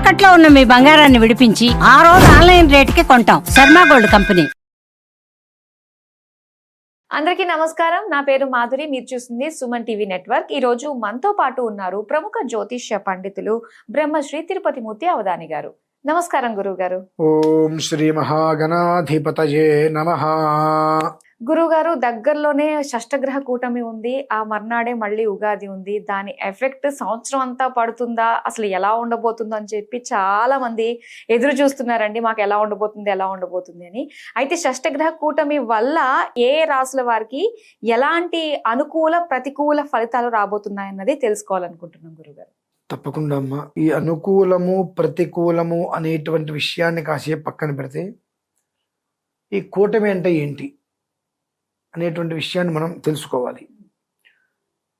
తాకట్లో ఉన్న మీ బంగారాన్ని విడిపించి ఆ రోజు ఆన్లైన్ రేటుకి కొంటాం. Sharma gold company. అందరికీ నమస్కారం. నా పేరు మాధురి. మీరు చూస్తుంది సుమన్ టీవీ నెట్వర్క్. ఈ రోజు మనతో పాటు ఉన్నారు ప్రముఖ జ్యోతిష్య పండితులు బ్రహ్మశ్రీ తిరుపతి మూర్తి అవధాని గారు. నమస్కారం గురువు గారు ఓం శ్రీ మహాగణాధిపతయే నమ. గురుగారు దగ్గరలోనే షష్టగ్రహ కూటమి ఉంది. ఆ మర్నాడే మళ్ళీ ఉగాది ఉంది. దాని ఎఫెక్ట్ సంవత్సరం అంతా పడుతుందా? అసలు ఎలా ఉండబోతుందో అని చెప్పి చాలా మంది ఎదురు చూస్తున్నారండి. మాకు ఎలా ఉండబోతుంది ఎలా ఉండబోతుంది అని. అయితే షష్టగ్రహ కూటమి వల్ల ఏ రాసుల వారికి ఎలాంటి అనుకూల ప్రతికూల ఫలితాలు రాబోతున్నాయన్నది తెలుసుకోవాలనుకుంటున్నాం గురుగారు. తప్పకుండా అమ్మా. ఈ అనుకూలము ప్రతికూలము అనేటువంటి విషయాన్ని కాసేపు పక్కన పెడితే ఈ కూటమి అంటే ఏంటి? అనేటువంటి విషయాన్ని మనం తెలుసుకోవాలి.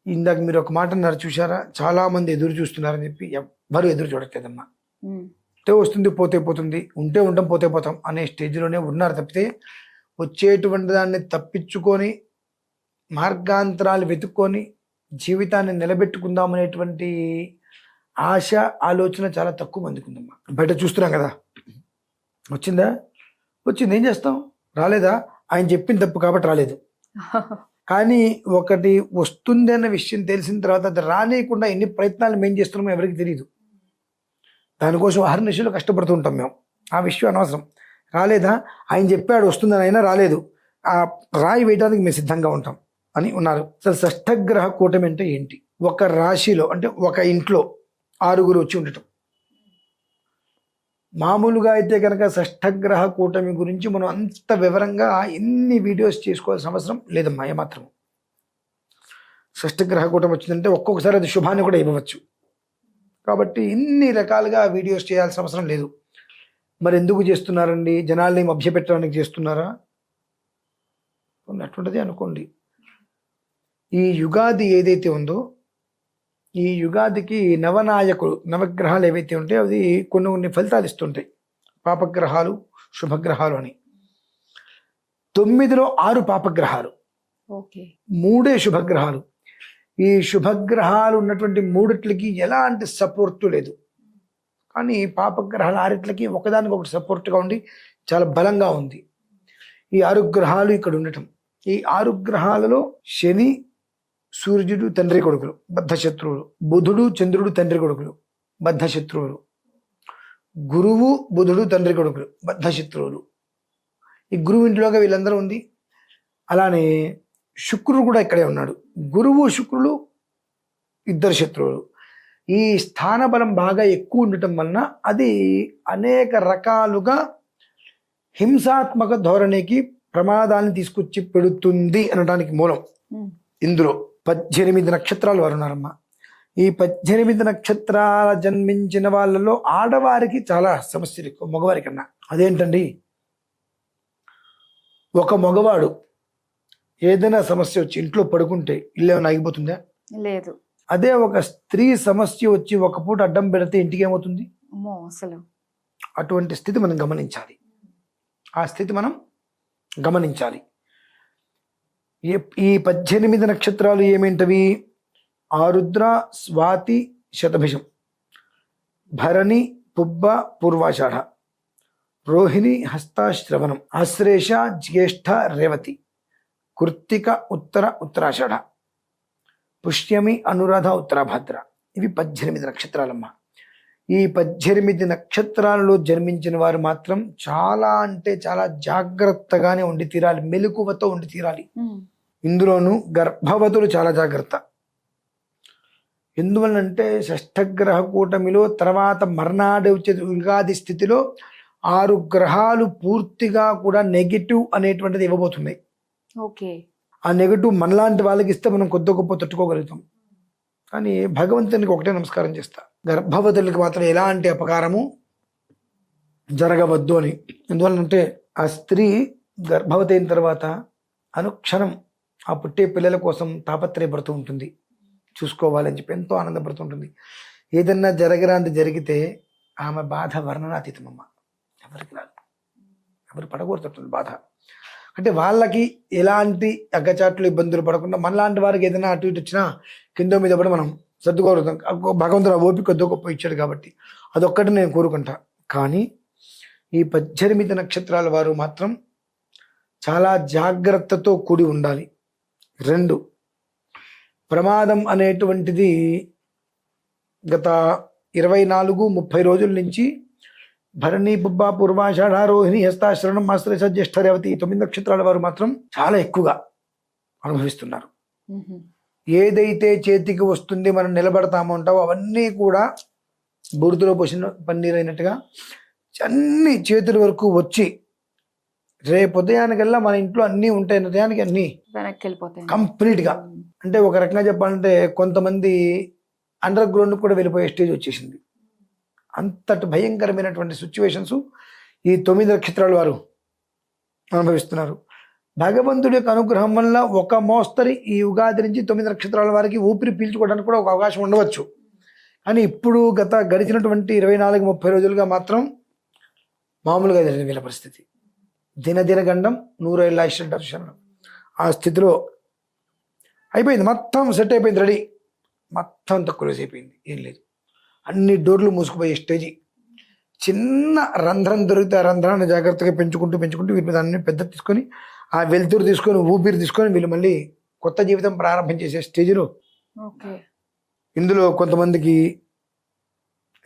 ఇందాక మీరు ఒక మాట అన్నారు చూసారా చాలా మంది ఎదురు చూస్తున్నారని చెప్పి ఎవ్వరు ఎదురు చూడట్లేదమ్మా. ఉంటే వస్తుంది పోతే పోతుంది ఉంటే ఉంటాం పోతే పోతాం అనే స్టేజ్లోనే ఉన్నారు తప్పితే వచ్చేటువంటి దాన్ని తప్పించుకొని మార్గాంతరాలు వెతుక్కొని జీవితాన్ని నిలబెట్టుకుందాం అనేటువంటి ఆశ ఆలోచన చాలా తక్కువ మందికి ఉందమ్మా. బయట చూస్తున్నాం కదా. వచ్చిందా? వచ్చింది. ఏం చేస్తాం? రాలేదా? ఆయన చెప్పిన తప్పు కాబట్టి రాలేదు. కానీ ఒకటి వస్తుంది అన్న విషయం తెలిసిన తర్వాత అది రానియకుండా ఎన్ని ప్రయత్నాలు మేము చేస్తున్నామో ఎవరికి తెలియదు దానికోసం అహర్నిశలు కష్టపడుతూ ఉంటాం మేము. ఆ విషయం అనవసరం. రాలేదా? ఆయన చెప్పాడు వస్తుందని అయినా రాలేదు. ఆ రాయి వేయడానికి మేము సిద్ధంగా ఉంటాం అని ఉన్నారు. అసలు షష్ఠగ్రహ కూటమి అంటే ఏంటి? ఒక రాశిలో అంటే ఒక ఇంట్లో ఆరుగురు వచ్చి ఉండటం. మామూలుగా అయితే కనుక షష్ఠగ్రహ కూటమి గురించి మనం అంత వివరంగా ఎన్ని వీడియోస్ చేసుకోవాల్సిన అవసరం లేదమ్మా ఏమాత్రం షష్ఠగ్రహ కూటమి వచ్చిందంటే ఒక్కొక్కసారి అది శుభాన్ని కూడా ఇవ్వవచ్చు. కాబట్టి ఇన్ని రకాలుగా వీడియోస్ చేయాల్సిన అవసరం లేదు. మరి ఎందుకు చేస్తున్నారండి? జనాల్ని మభ్యపెట్టడానికి చేస్తున్నారా? అటువంటిది అనుకోండి. ఈ యుగాది ఏదైతే ఉందో ఈ యుగాదికి నవనాయకులు నవగ్రహాలు ఏవైతే ఉంటాయో అది కొన్ని కొన్ని ఫలితాలు ఇస్తుంటాయి. పాపగ్రహాలు శుభగ్రహాలు అని. తొమ్మిదిలో ఆరు పాపగ్రహాలు. ఓకే. మూడే శుభగ్రహాలు. ఈ శుభగ్రహాలు ఉన్నటువంటి మూడిట్లకి ఎలాంటి సపోర్టు లేదు. కానీ పాపగ్రహాలు ఆరిట్లకి ఒకదానికి ఒకటి సపోర్ట్గా ఉండి చాలా బలంగా ఉంది. ఈ ఆరు గ్రహాలు ఇక్కడ ఉండటం. ఈ ఆరు గ్రహాలలో శని సూర్యుడు తండ్రి కొడుకులు బద్ధ శత్రువులు బుధుడు చంద్రుడు తండ్రి కొడుకులు బద్ధ శత్రువులు గురువు బుధుడు తండ్రి కొడుకులు బద్ధ శత్రువులు ఈ గురువు ఇంట్లోగా వీళ్ళందరూ ఉంది అలానే శుక్రుడు కూడా ఇక్కడే ఉన్నాడు. గురువు శుక్రుడు ఇద్దరు శత్రువులు. ఈ స్థాన బలం బాగా ఎక్కువ ఉండటం వలన అది అనేక రకాలుగా హింసాత్మక ధోరణికి ప్రమాదాన్ని తీసుకొచ్చి పెడుతుంది అనడానికి మూలం. ఇందులో పద్దెనిమిది నక్షత్రాలు వారు ఉన్నారమ్మా. ఈ పద్దెనిమిది నక్షత్రాల జన్మించిన వాళ్ళలో ఆడవారికి చాలా సమస్యలు ఎక్కువ మగవారి కన్నా. అదేంటండి? ఒక మగవాడు ఏదైనా సమస్య వచ్చి ఇంట్లో పడుకుంటే ఇల్లు ఏమైనా ఆగిపోతుందా? లేదు. అదే ఒక స్త్రీ సమస్య వచ్చి ఒక పూట అడ్డం పెడితే ఇంటికి ఏమవుతుంది? అసలు. అటువంటి స్థితి మనం గమనించాలి. ఆ స్థితి మనం గమనించాలి. ఈ- ఈ పద్దెనిమిది నక్షత్రాలు ఏమేంటవి? ఆరుద్ర స్వాతి శతభిషం. భరణి పుబ్బ పూర్వాషాఢ. రోహిణి హస్తాశ్రవణం. ఆశ్రేష జ్యేష్ఠ రేవతి. కృత్తిక ఉత్తర ఉత్తరాషాఢ. పుష్యమి అనురాధ ఉత్తరాభద్ర. ఇవి పద్దెనిమిది నక్షత్రాలమ్మ. ఈ పద్దెనిమిది నక్షత్రాలలో జన్మించిన వారు మాత్రం చాలా అంటే చాలా జాగ్రత్తగానే ఉండి తీరాలి మెలకువతో ఉండి తీరాలి. ఇందులోనూ గర్భవతులు చాలా జాగ్రత్త. ఎందువల్లంటే షష్ఠగ్రహ కూటమిలో తర్వాత మర్నాడు వచ్చే ఉగాది స్థితిలో ఆరు గ్రహాలు పూర్తిగా కూడా నెగిటివ్ అనేటువంటిది ఇవ్వబోతున్నాయి. ఓకే. ఆ నెగిటివ్ మనలాంటి వాళ్ళకి ఇస్తే మనం కొద్ది గొప్ప తట్టుకోగలుగుతాం. కానీ భగవంతునికి ఒకటే నమస్కారం చేస్తా. గర్భవతులకి మాత్రం ఎలాంటి అపకారము జరగవద్దు అని. ఎందువల్లంటే ఆ స్త్రీ గర్భవతి అయిన తర్వాత అనుక్షణం ఆ పుట్టే పిల్లల కోసం తాపత్రయపడుతూ ఉంటుంది. చూసుకోవాలని చెప్పి ఎంతో ఆనందపడుతుంటుంది ఏదన్నా జరగరాంది జరిగితే ఆమె బాధ వర్ణనాతీతమమ్మ. ఎవరికి రాదు. ఎవరు పడకూడదు బాధ. అంటే వాళ్ళకి ఎలాంటి అగ్గచాట్లు ఇబ్బందులు పడకుండా మనలాంటి వారికి ఏదైనా అటు ఇటు వచ్చినా కింద మీద పడి మనం సర్దుకోగలుగుతాం. భగవంతుడు ఆ ఓపిక కొద్దో గొప్ప ఇచ్చాడు కాబట్టి అదొక్కటి నేను కోరుకుంటా. కానీ ఈ పద్దెనిమిది నక్షత్రాల వారు మాత్రం చాలా జాగ్రత్తతో కూడి ఉండాలి. రెండు ప్రమాదం అనేటువంటిది గత ఇరవై నాలుగు ముప్పై రోజుల నుంచి భరణి బుబ్బ పూర్వాషాఢ రోహిణి హస్తాశ్రవణం మాస్త్ర జ్యేష్ఠ రేవతి తొమ్మిది నక్షత్రాల వారు మాత్రం చాలా ఎక్కువగా అనుభవిస్తున్నారు. ఏదైతే చేతికి వస్తుంది మనం నిలబడతామో అంటావో అవన్నీ కూడా బురదలో పోసిన పన్నీర్ అయినట్టుగా అన్ని చేతుల వరకు వచ్చి రేపు ఉదయానికల్లా మన ఇంట్లో అన్నీ ఉంటాయి. ఉదయానికి అన్నీ వెనక్కి వెళ్ళిపోతాయి. కంప్లీట్గా. అంటే ఒక రకంగా చెప్పాలంటే కొంతమంది అండర్ గ్రౌండ్ కూడా వెళ్ళిపోయే స్టేజ్ వచ్చేసింది. అంతటి భయంకరమైనటువంటి సిచ్యువేషన్స్ ఈ తొమ్మిది నక్షత్రాల వారు అనుభవిస్తున్నారు. భగవంతుడి యొక్క అనుగ్రహం వల్ల ఒక మోస్తరి ఈ ఉగాది నుంచి తొమ్మిది నక్షత్రాల వారికి ఊపిరి పీల్చుకోవడానికి కూడా ఒక అవకాశం ఉండవచ్చు. కానీ ఇప్పుడు గత గడిచినటువంటి ఇరవై నాలుగు ముప్పై రోజులుగా మాత్రం మామూలుగా జరిగిన వీళ్ళ పరిస్థితి. దినదిన గండం నూరేళ్ళ అంటారు శరణం ఆ స్థితిలో అయిపోయింది. మొత్తం సెట్ అయిపోయింది. రెడీ. మొత్తం తక్కువ అయిపోయింది. ఏం లేదు. అన్ని డోర్లు మూసుకుపోయే స్టేజి. చిన్న రంధ్రం దొరికితే ఆ రంధ్రాన్ని జాగ్రత్తగా పెంచుకుంటూ పెంచుకుంటూ వీళ్ళు దాన్ని పెద్ద తీసుకొని ఆ వెలుతురు తీసుకొని ఊపిరి తీసుకొని వీళ్ళు మళ్ళీ కొత్త జీవితం ప్రారంభం చేసే స్టేజ్లో ఇందులో కొంతమందికి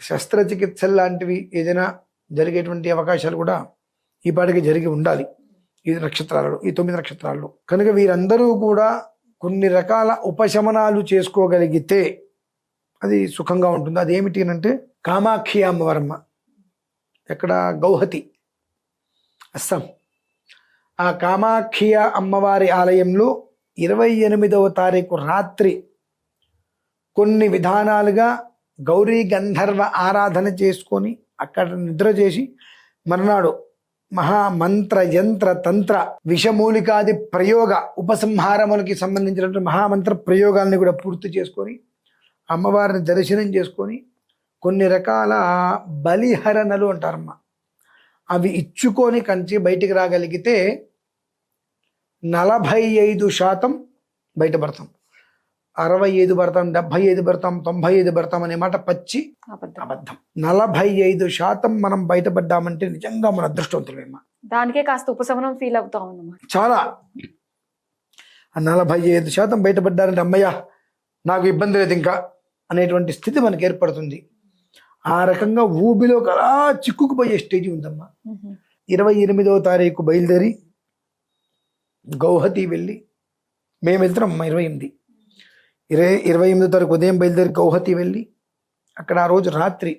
శస్త్రచికిత్సలు లాంటివి ఏదైనా జరిగేటువంటి అవకాశాలు కూడా ఈ పాటికి జరిగి ఉండాలి. ఈ నక్షత్రాలలో ఈ తొమ్మిది నక్షత్రాల్లో. కనుక వీరందరూ కూడా కొన్ని రకాల ఉపశమనాలు చేసుకోగలిగితే అది సుఖంగా ఉంటుంది. అది ఏమిటి అంటే కామాక్షి అమ్మవరమ్మ. ఎక్కడ? గౌహతి. అస్సాం. ఆ కామాక్షి అమ్మవారి ఆలయంలో ఇరవై ఎనిమిదవ తారీఖు రాత్రి కొన్ని విధానాలుగా గౌరీ గంధర్వ ఆరాధన చేసుకొని అక్కడ నిద్ర చేసి మర్నాడు మహామంత్ర యంత్ర తంత్ర విషమూలికాది ప్రయోగ ఉపసంహారములకి సంబంధించినటువంటి మహామంత్ర ప్రయోగాల్ని కూడా పూర్తి చేసుకొని అమ్మవారిని దర్శనం చేసుకొని కొన్ని రకాల బలిహరణలు అంటారమ్మ. అవి ఇచ్చుకొని కంచి బయటికి రాగలిగితే నలభై ఐదు శాతం బయటపడతాం అరవై ఐదు పడతాం డెబ్బై ఐదు పడతాం తొంభై ఐదు పడతాం అనే మాట పచ్చి అబద్ధం. నలభై ఐదు శాతం మనం బయటపడ్డామంటే నిజంగా మన అదృష్టవంతులేమ్మా దానికే కాస్త ఉపశమనం ఫీల్ అవుతా చాలా. నలభై ఐదు శాతం బయటపడ్డారంటే అమ్మయ్య నాకు ఇబ్బంది లేదు ఇంకా. అనేటువంటి స్థితి మనకి ఏర్పడుతుంది. ఆ రకంగా ఊబిలో అలా చిక్కుకుపోయే స్టేజ్ ఉందమ్మా. మ్మ్. ఇరవై ఎనిమిదవ తారీఖు బయలుదేరి గౌహతి వెళ్ళి మేము వెళ్తున్నాం ఇరవై ఎనిమిది. ఇరవై ఇరవై ఎనిమిదో తారీఖు ఉదయం బయలుదేరి గౌహతి వెళ్ళి అక్కడ ఆ రోజు రాత్రి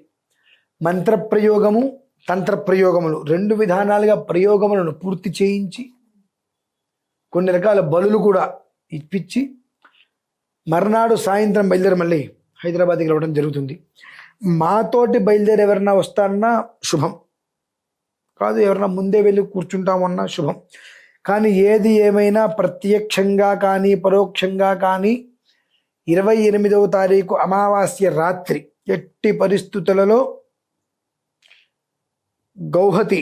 మంత్ర ప్రయోగము తంత్ర ప్రయోగములు రెండు విధానాలుగా ప్రయోగములను పూర్తి చేయించి కొన్ని రకాల బలులు కూడా ఇప్పించి మర్నాడు సాయంత్రం బయలుదేరి మళ్ళీ హైదరాబాద్కి రావడం జరుగుతుంది. మాతోటి బయలుదేరి ఎవరన్నా వస్తారన్నా శుభం. కాదు ఎవరన్నా ముందే వెళ్ళి కూర్చుంటామన్నా శుభం. కానీ ఏది ఏమైనా ప్రత్యక్షంగా కానీ పరోక్షంగా కానీ ఇరవై ఎనిమిదవ తారీఖు అమావాస్య రాత్రి ఎట్టి పరిస్థితులలో గౌహతి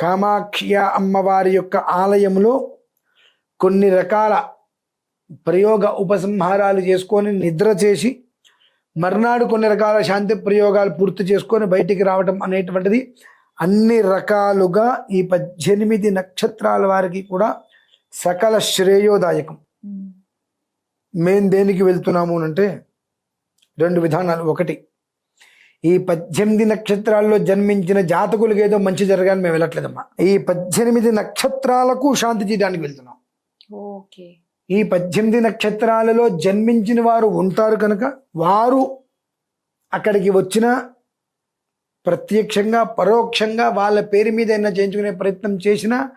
కామాఖ్య అమ్మవారి యొక్క ఆలయంలో కొన్ని రకాల ప్రయోగ ఉపసంహారాలు చేసుకొని నిద్ర చేసి మర్నాడు కొన్ని రకాల శాంతి ప్రయోగాలు పూర్తి చేసుకొని బయటికి రావటం అనేటువంటిది అన్ని రకాలుగా ఈ పద్దెనిమిది నక్షత్రాల వారికి కూడా సకల శ్రేయోదాయకం. మేము మేం దేనికి వెళ్తున్నాము అంటే రెండు విధానాలు. ఒకటి ఈ పద్దెనిమిది నక్షత్రాల్లో జన్మించిన జాతకులకు ఏదో మంచి జరగాలని మేము వెళ్ళట్లేదమ్మా. ఈ పద్దెనిమిది నక్షత్రాలకు శాంతి చేయడానికి వెళ్తున్నాం. ఓకే. ఈ పద్దెనిమిది నక్షత్రాలలో జన్మించిన వారు ఉంటారు కనుక వారు అక్కడికి వచ్చిన ప్రత్యక్షంగా పరోక్షంగా వాళ్ళ పేరు మీద అయినా చేయించుకునే ప్రయత్నం చేసినా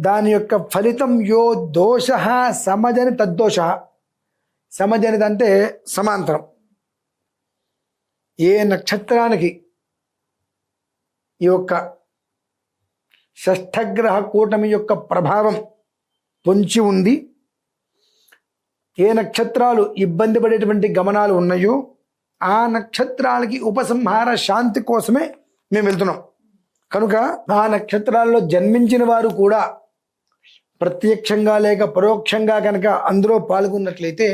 దాని యొక్క ఫలితం యో దోష సమజని తద్దోష. సమజనిది అంటే సమాంతరం. ఏ నక్షత్రానికి ఈ యొక్క షష్ఠగ్రహ కూటమి యొక్క ప్రభావం పొంచి ఉంది ఏ నక్షత్రాలు ఇబ్బంది పడేటువంటి గమనాలు ఉన్నాయో ఆ నక్షత్రాలకి ఉపసంహార శాంతి కోసమే మేము వెళ్తున్నాం. కనుక ఆ నక్షత్రాల్లో జన్మించిన వారు కూడా ప్రత్యక్షంగా లేక పరోక్షంగా కనుక అందులో పాల్గొన్నట్లయితే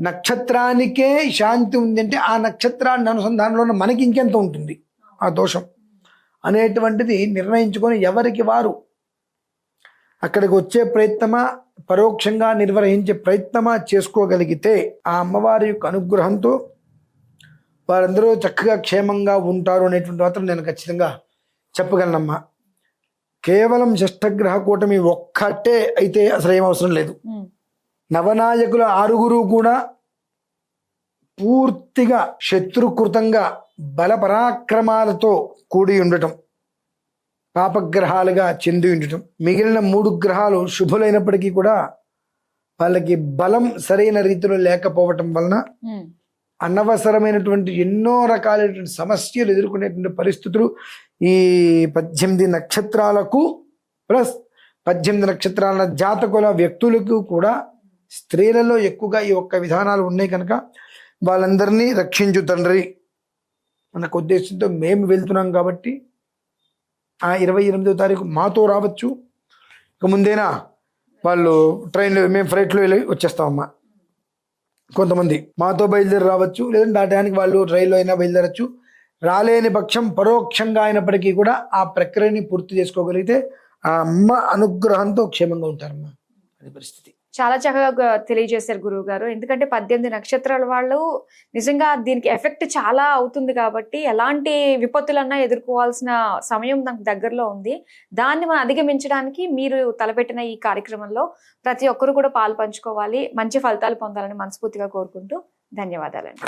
నక్షత్రానికే శాంతి ఉందంటే ఆ నక్షత్రాన్ని అనుసంధానంలో ఉన్న మనకి ఇంకెంత ఉంటుంది? ఆ దోషం. అనేటువంటిది నిర్ణయించుకొని ఎవరికి వారు అక్కడికి వచ్చే ప్రయత్నమా? పరోక్షంగా నిర్వహించే ప్రయత్నమా చేసుకోగలిగితే ఆ అమ్మవారి యొక్క అనుగ్రహంతో వారందరూ చక్కగా క్షేమంగా ఉంటారు అనేటువంటి మాత్రం నేను ఖచ్చితంగా చెప్పగలనమ్మా. కేవలం షష్టగ్రహ కూటమి ఒక్కటే అయితే అసలు ఏం అవసరం లేదు. నవనాయకుల ఆరుగురు కూడా పూర్తిగా శత్రుకృతంగా బల పరాక్రమాలతో కూడి ఉండటం. పాపగ్రహాలుగా చెంది ఉండటం మిగిలిన మూడు గ్రహాలు శుభులైనప్పటికీ కూడా వాళ్ళకి బలం సరైన రీతిలో లేకపోవటం వలన అనవసరమైనటువంటి ఎన్నో రకాలైనటువంటి సమస్యలు ఎదుర్కొనేటువంటి పరిస్థితులు ఈ పద్దెనిమిది నక్షత్రాలకు ప్లస్ పద్దెనిమిది నక్షత్రాల జాతకుల వ్యక్తులకు కూడా స్త్రీలలో ఎక్కువగా ఈ ఒక్క విధానాలు ఉన్నాయి కనుక వాళ్ళందరినీ రక్షించు తండ్రి. అన్న ఉద్దేశంతో మేము వెళ్తున్నాం కాబట్టి ఆ ఇరవై ఎనిమిదో తారీఖు మాతో రావచ్చు. ఇక ముందేనా? వాళ్ళు ట్రైన్లో మేము ఫ్లైట్లో వెళ్ళి వచ్చేస్తామమ్మా కొంతమంది మాతో బయలుదేరి రావచ్చు. లేదంటే ఆ టయానికి వాళ్ళు రైల్లో అయినా బయలుదేరచ్చు. రాలేని పక్షం పరోక్షంగా అయినప్పటికీ కూడా ఆ ప్రక్రియని పూర్తి చేసుకోగలిగితే ఆ అమ్మ అనుగ్రహంతో క్షేమంగా ఉంటారమ్మా. అది పరిస్థితి. చాలా చక్కగా తెలియజేశారు గురువు గారు ఎందుకంటే పద్దెనిమిది నక్షత్రాల వాళ్ళు నిజంగా దీనికి ఎఫెక్ట్ చాలా అవుతుంది కాబట్టి ఎలాంటి విపత్తులన్నా ఎదుర్కోవాల్సిన సమయం నాకు దగ్గరలో ఉంది. దాన్ని మనం అధిగమించడానికి మీరు తలపెట్టిన ఈ కార్యక్రమంలో ప్రతి ఒక్కరు కూడా పాలు పంచుకోవాలి. మంచి ఫలితాలు పొందాలని మనస్ఫూర్తిగా కోరుకుంటూ ధన్యవాదాలండి.